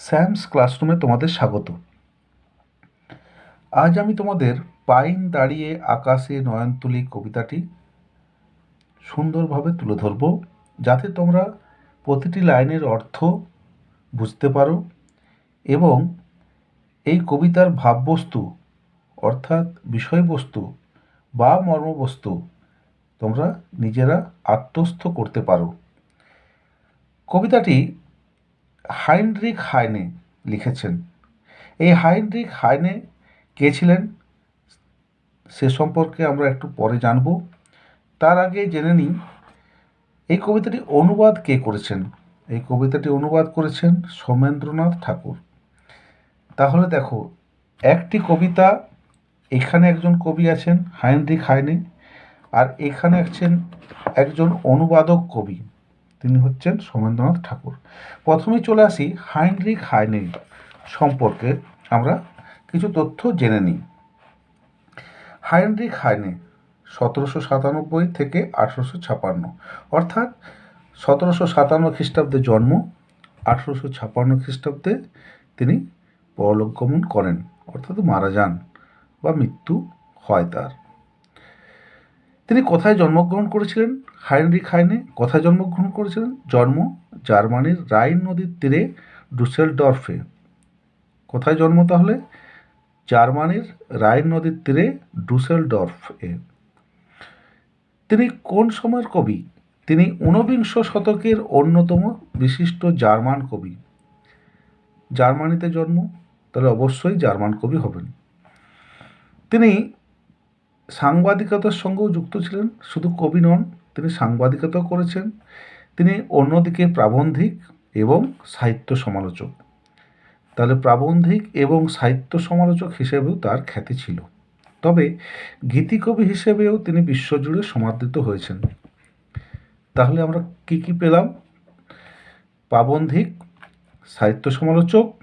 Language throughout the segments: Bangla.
স্যামস ক্লাসরুমে তোমাদের স্বাগত। আজ আমি তোমাদের পাইন দাঁড়িয়ে আকাশে নয়নতুলি কবিতাটি সুন্দরভাবে তুলে ধরব, যাতে তোমরা প্রতিটি লাইনের অর্থ বুঝতে পারো এবং এই কবিতার ভাববস্তু, অর্থাৎ বিষয়বস্তু বা মর্মবস্তু তোমরা নিজেরা আত্মস্থ করতে পারো। কবিতাটি হাইনরিক হাইনে লিখেছেন। এই হাইনরিক হাইনে কে ছিলেন? সে সম্পর্কে আমরা একটু পরে জানব। তার আগে জেনে নিই, এই কবিতাটি অনুবাদ কে করেছেন? এই কবিতাটি অনুবাদ করেছেন সোমেন্দ্রনাথ ঠাকুর। তাহলে দেখো, একটি কবিতা, এখানে একজন কবি আছেন হাইনরিক হাইনে, আর এখানে আছেন একজন অনুবাদক কবি। তিনি হচ্ছেন সোমেন্দ্রনাথ ঠাকুর। প্রথমেই চলে আসি হাইনরিক হাইনে সম্পর্কে। আমরা কিছু তথ্য জেনে নিই। হাইনরিক হাইনে সতেরোশো সাতানব্বই থেকে আঠেরোশো ছাপান্ন। অর্থাৎ সতেরোশো সাতান্ন খ্রিস্টাব্দে জন্ম, আঠেরোশো ছাপান্ন খ্রিস্টাব্দে তিনি পরলোকগমন করেন। অর্থাৎ মারা যান বা মৃত্যু হয় তার। তিনি কোথায় জন্মগ্রহণ করেছিলেন? হাইনরিক হাইনে কোথায় জন্মগ্রহণ করেছিলেন? জন্ম জার্মানির রাইন নদীর তীরে ডুসেলডর্ফে। কোথায় জন্ম তাহলে? জার্মানির রাইন নদীর তীরে ডুসেলডর্ফ। এ তিনি কোন সময়ের কবি? তিনি ঊনবিংশ শতকের অন্যতম বিশিষ্ট জার্মান কবি। জার্মানিতে জন্ম, তাহলে অবশ্যই জার্মান কবি হবেন। তিনি সাংবাদিকতার সঙ্গেও যুক্ত ছিলেন। শুধু কবি নন, তিনি সাংবাদিকতাও করেছেন। তিনি অন্যদিকে প্রাবন্ধিক এবং সাহিত্য সমালোচক। তাহলে প্রাবন্ধিক এবং সাহিত্য সমালোচক হিসেবেও তার খ্যাতি ছিল। তবে গীতিকবি হিসেবেও তিনি বিশ্বজুড়ে সমাদৃত হয়েছেন। তাহলে আমরা কি কি পেলাম? প্রাবন্ধিক, সাহিত্য সমালোচক,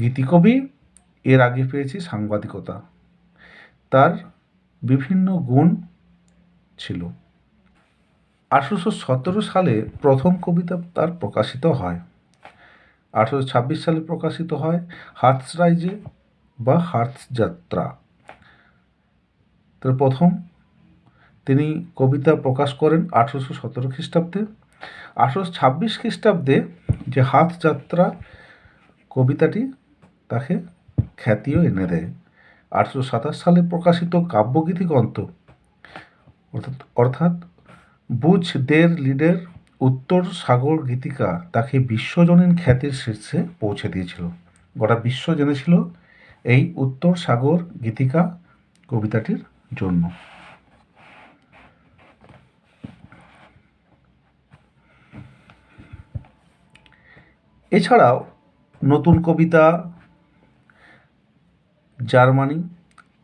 গীতিকবি, এর আগে পেয়েছি সাংবাদিকতা। তার বিভিন্ন গুণ ছিল। আঠেরোশো সতেরো সালে প্রথম কবিতা তার প্রকাশিত হয়। আঠেরোশো ছাব্বিশ সালে প্রকাশিত হয় হার্টস রাইজে বা হার্টস যাত্রা তার প্রথম তিনি কবিতা প্রকাশ করেন আঠেরোশো সতেরো খ্রিস্টাব্দে। আঠেরোশো ছাব্বিশ খ্রিস্টাব্দে যে হাত যাত্রা কবিতাটি তাকে খ্যাতিও এনে দেয়। আঠেরোশো সাতাশ সালে প্রকাশিত কাব্যগীতি গ্রন্থ। অর্থাৎ অর্থাৎ, বুঝ দের লিডের উত্তর সাগর গীতিকা তাকে বিশ্বজনীন খ্যাতির শীর্ষে পৌঁছে দিয়েছিল। গোটা বিশ্ব জেনেছিল এই উত্তর সাগর গীতিকা কবিতাটির জন্য। এছাড়াও নতুন কবিতা জার্মানি,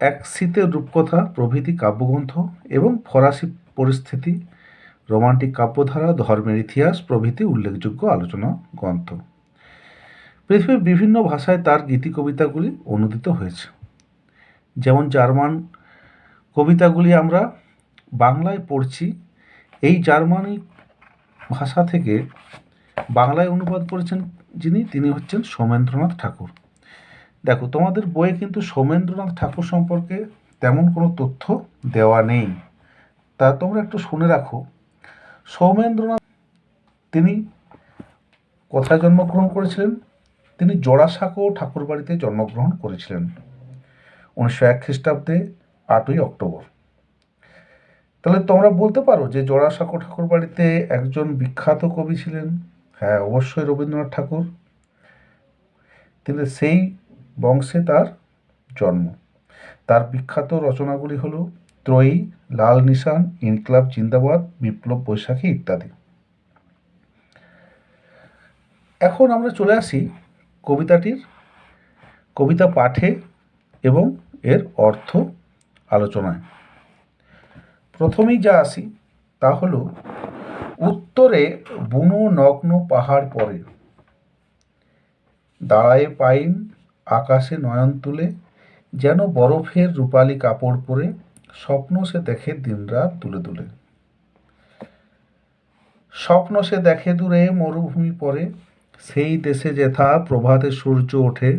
এক শীতের রূপকথা, প্রভৃতি কাব্যগ্রন্থ এবং ফরাসি পরিস্থিতি, রোমান্টিক কাব্যধারা, ধর্মের ইতিহাস, প্রভৃতি উল্লেখযোগ্য আলোচনা গ্রন্থ। পৃথিবীর বিভিন্ন ভাষায় তার গীতি কবিতাগুলি অনুদিত হয়েছে। যেমন জার্মান কবিতাগুলি আমরা বাংলায় পড়ছি, এই জার্মানি ভাষা থেকে বাংলায় অনুবাদ করেছেন যিনি, তিনি হচ্ছেন সোমেন্দ্রনাথ ঠাকুর। দেখো, তোমাদের বইয়ে কিন্তু সৌমেন্দ্রনাথ ঠাকুর সম্পর্কে তেমন কোনো তথ্য দেওয়া নেই। তা তোমরা একটু শুনে রাখো। সৌমেন্দ্রনাথ, তিনি কোথায় জন্মগ্রহণ করেছিলেন? তিনি জোড়াসাঁকো ঠাকুরবাড়িতে জন্মগ্রহণ করেছিলেন উনিশশো এক খ্রিস্টাব্দে আটই অক্টোবর। তাহলে তোমরা বলতে পারো যে জোড়াসাঁকো ঠাকুরবাড়িতে একজন বিখ্যাত কবি ছিলেন। হ্যাঁ অবশ্যই রবীন্দ্রনাথ ঠাকুর। তিনি সেই বংশে তার জন্ম। তার বিখ্যাত রচনাগুলি হলো ত্রয়ী, লাল নিশান, ইনকলাব, জিন্দাবাদ, বিপ্লব, বৈশাখী ইত্যাদি। এখন আমরা চলে আসি কবিতাটির, কবিতা পাঠে এবং এর অর্থ আলোচনায়। প্রথমেই যা আসি তা হল, উত্তরে বুনো নগ্ন পাহাড় পরে, দাঁড়ায় পাইন আকাশে নয়ন তুলে, যেন বরফের রূপালি কাপড় পরে স্বপ্ন সে দেখে দিনরাত তুলে তুলে। স্বপ্ন সে দেখে দূরে মরুভূমি পরে, সেই দেশে যেথা প্রভাতে সূর্য ওঠে,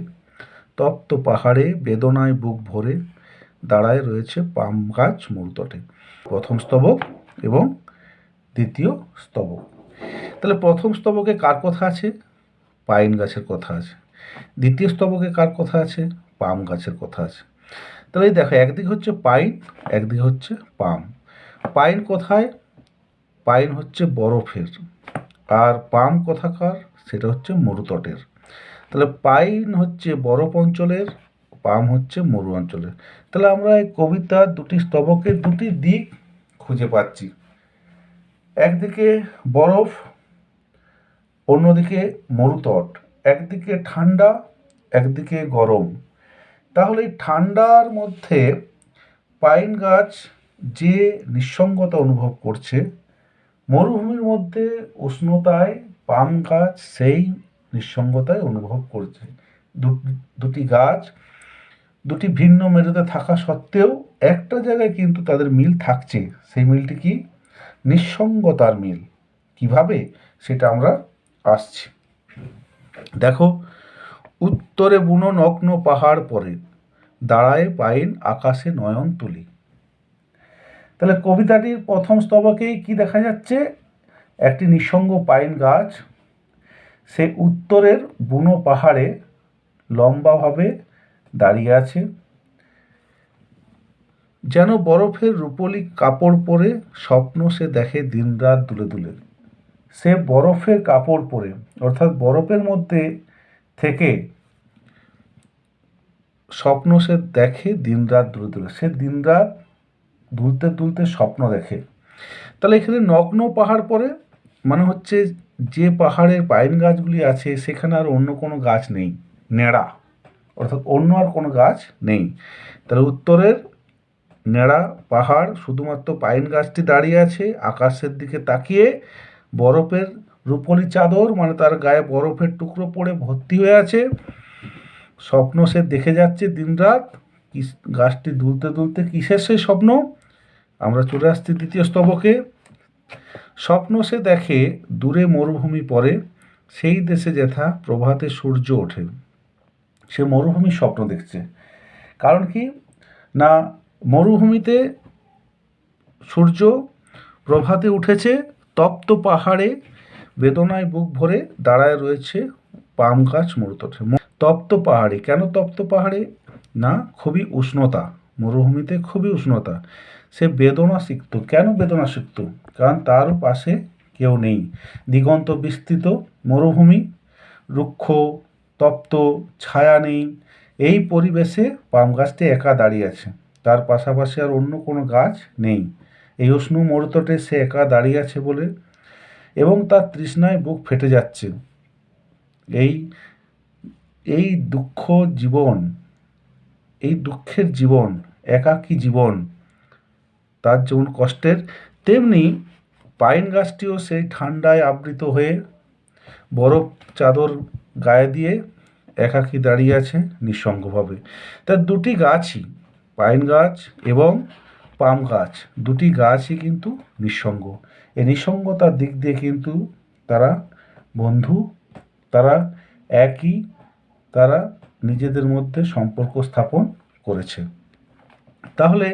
তপ্ত পাহাড়ে বেদনায় বুক ভরে দাঁড়ায় রয়েছে পাম গাছ মূলতটে প্রথম স্তবক এবং দ্বিতীয় স্তবক। তাহলে প্রথম স্তবকে কার কথা আছে? পাইন গাছের কথা আছে। দ্বিতীয় স্তবকে কার কথা আছে? পাম গাছের কথা আছে। তাহলে দেখো, একদিক হচ্ছে পাইন, একদিকে হচ্ছে পাম। পাইন কোথায়? পাইন হচ্ছে বরফের। আর পাম কোথাকার সেটা হচ্ছে মরুতটের। তাহলে পাইন হচ্ছে বরফ অঞ্চলের, পাম হচ্ছে মরু অঞ্চলের। তাহলে আমরা এই কবিতার দুটি স্তবকের দুটি দিক খুঁজে পাচ্ছি। একদিকে বরফ, অন্যদিকে মরুতট। একদিকে ঠান্ডা, একদিকে গরম। তাহলে ঠান্ডার মধ্যে পাইন গাছ যে নিঃসঙ্গতা অনুভব করছে, মরুভূমির মধ্যে উষ্ণতায় পাম গাছ সেই নিঃসঙ্গতায় অনুভব করছে। দুটি গাছ, দুটি ভিন্ন মেরুতে থাকা সত্ত্বেও একটা জায়গায় কিন্তু তাদের মিল থাকছে। সেই মিলটি কি? নিঃসঙ্গতার মিল। কীভাবে? সেটা আমরা আসছি। দেখো, উত্তরে বুনো নগ্ন পাহাড় পরে, দাঁড়ায় পাইন আকাশে নয়ন তুলি। তাহলে কবিতাটির প্রথম স্তবকেই কি দেখা যাচ্ছে? একটি নিঃসঙ্গ পাইন গাছ, সে উত্তরের বুনো পাহাড়ে লম্বাভাবে দাঁড়িয়ে আছে। যেন বরফের রূপলি কাপড় পরে স্বপ্ন সে দেখে দিনরাত দুলে দুলে। সে বরফের কাপড় পরে, অর্থাৎ বরফের মধ্যে থেকে স্বপ্ন সে দেখে, দিনরাত দুলে দুলে সে দিনরাত দুলতে দুলতে স্বপ্ন দেখে। তাহলে এখানে নগ্ন পাহাড় পরে মানে হচ্ছে যে পাহাড়ের পাইন গাছগুলি আছে, সেখানে আর অন্য কোনো গাছ নেই নেড়া অর্থাৎ অন্য আর কোনো গাছ নেই। তাহলে উত্তরের নেড়া পাহাড়, শুধুমাত্র পাইন গাছটি দাঁড়িয়ে আছে, আকাশের দিকে তাকিয়ে বরফের রূপলি চাদর মানে তার গায়ে বরফের টুকরো পড়ে ভর্তি হয়ে আছে। স্বপ্ন সে দেখে যাচ্ছে দিনরাত। কিস- গাছটি দুলতে দুলতে কিসের সেই স্বপ্ন? আমরা চলে আসছি দ্বিতীয় স্তবকে। স্বপ্ন সে দেখে দূরে মরুভূমি পড়ে, সেই দেশে যেথা প্রভাতে সূর্য ওঠে। সে মরুভূমির স্বপ্ন দেখছে। কারণ কি? না, মরুভূমিতে সূর্য প্রভাতে উঠেছে তপ্ত পাহাড়ে বেদনায় বুক ভরে দাঁড়ায় রয়েছে পাম গাছ মরুতটে। ম- তপ্ত পাহাড়ে। কেন তপ্ত পাহাড়ে? না, খুবই উষ্ণতা। মরুভূমিতে খুবই উষ্ণতা। সে বেদনা শিখত কেন বেদনা শিখত কারণ তার পাশে কেউ নেই। দিগন্ত বিস্তৃত মরুভূমি, রুক্ষ, তপ্ত, ছায়া নেই। এই পরিবেশে পাম গাছটি একা দাঁড়িয়ে আছে। তার পাশাপাশি আর অন্য কোনো গাছ নেই। এই উষ্ণ মরুতটে সে একা দাঁড়িয়ে আছে বলে এবং তার তৃষ্ণায় বুক ফেটে যাচ্ছে। এই এই দুঃখ জীবন, এই দুঃখের জীবন, একাকী জীবন, তার যেমন কষ্টের, তেমনি পাইন গাছটিও সেই ঠান্ডায় আবৃত হয়ে বরফ চাদর গায়ে দিয়ে একাকী দাঁড়িয়ে আছে নিঃসঙ্গভাবে। তার দুটি গাছই, পাইন গাছ এবং পাম গাছ, দুটি গাছই কিন্তু নিঃসঙ্গ। এই নিঃসঙ্গতার দিক দিয়ে কিন্তু তারা বন্ধু, তারা একই, তারা নিজেদের মধ্যে সম্পর্ক স্থাপন করেছে। তাহলে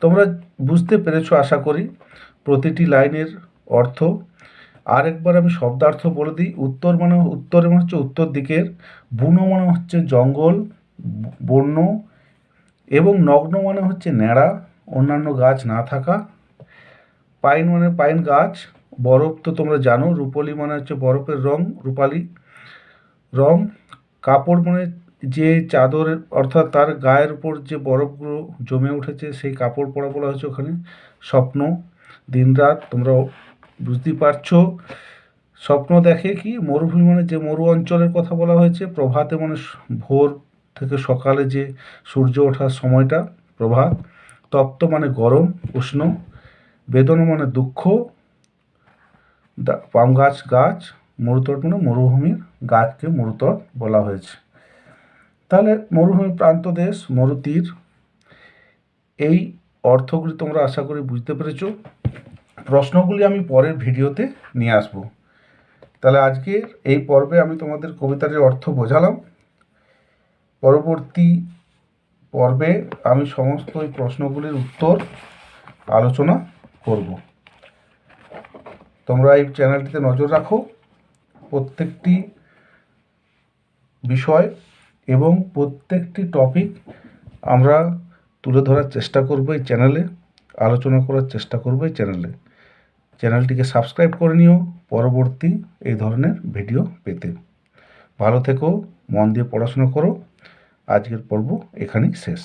তোমরা বুঝতে পেরেছ, আশা করি, প্রতিটি লাইনের অর্থ। আরেকবার আমি শব্দার্থ বলে দিই, উত্তর মানে উত্তরে মানে হচ্ছে উত্তর দিকের, বুনো মানে হচ্ছে জঙ্গল বন্য, এবং নগ্ন মানে হচ্ছে ন্যাড়া। অন্যান্য গাছ না থাকা। পাইন মানে পাইন গাছ, বরফ তো তোমরা জানো, রূপলি মানে হচ্ছে বরফের রং, রূপালি রং। কাপড় মানে যে চাদরের অর্থাৎ তার গায়ের উপর যে বরফগুলো জমে উঠেছে, সেই কাপড় পরা বলা হয়েছে ওখানে। স্বপ্ন, দিনরাত, তোমরা বুঝতেই পারছ। স্বপ্ন দেখে কি, মরুভূমি মানে যে মরু অঞ্চলের কথা বলা হয়েছে, প্রভাতে মানে ভোর থেকে সকালে যে সূর্য ওঠার সময়টা, প্রভাত। তপ্ত মানে গরম, উষ্ণ, বেদনা মানে দুঃখ পাম গাছ গাছ, মরুতট মানে মরুভূমির গাছকে মরুতট বলা হয়েছে। তাহলে মরুভূমি প্রান্ত দেশ, মরুতীর, এই অর্থগুলি তোমরা আশা করি বুঝতে পেরেছ। প্রশ্নগুলি আমি পরের ভিডিওতে নিয়ে আসব। তাহলে আজকের এই পর্বে আমি তোমাদের কবিতাটির অর্থ বোঝালাম। পরবর্তী পর্বে আমি সমস্ত এই প্রশ্নগুলির উত্তর আলোচনা করব। তোমরা এই চ্যানেলটিতে নজর রাখো। প্রত্যেকটি বিষয় এবং প্রত্যেকটি টপিক আমরা তুলে ধরার চেষ্টা করব এই চ্যানেলে, আলোচনা করার চেষ্টা করব এই চ্যানেলে। চ্যানেলটিকে সাবস্ক্রাইব করে নিও পরবর্তী এই ধরনের ভিডিও পেতে। ভালো থেকো, মন দিয়ে পড়াশোনা করো। আজকের পর্ব এখানেই শেষ।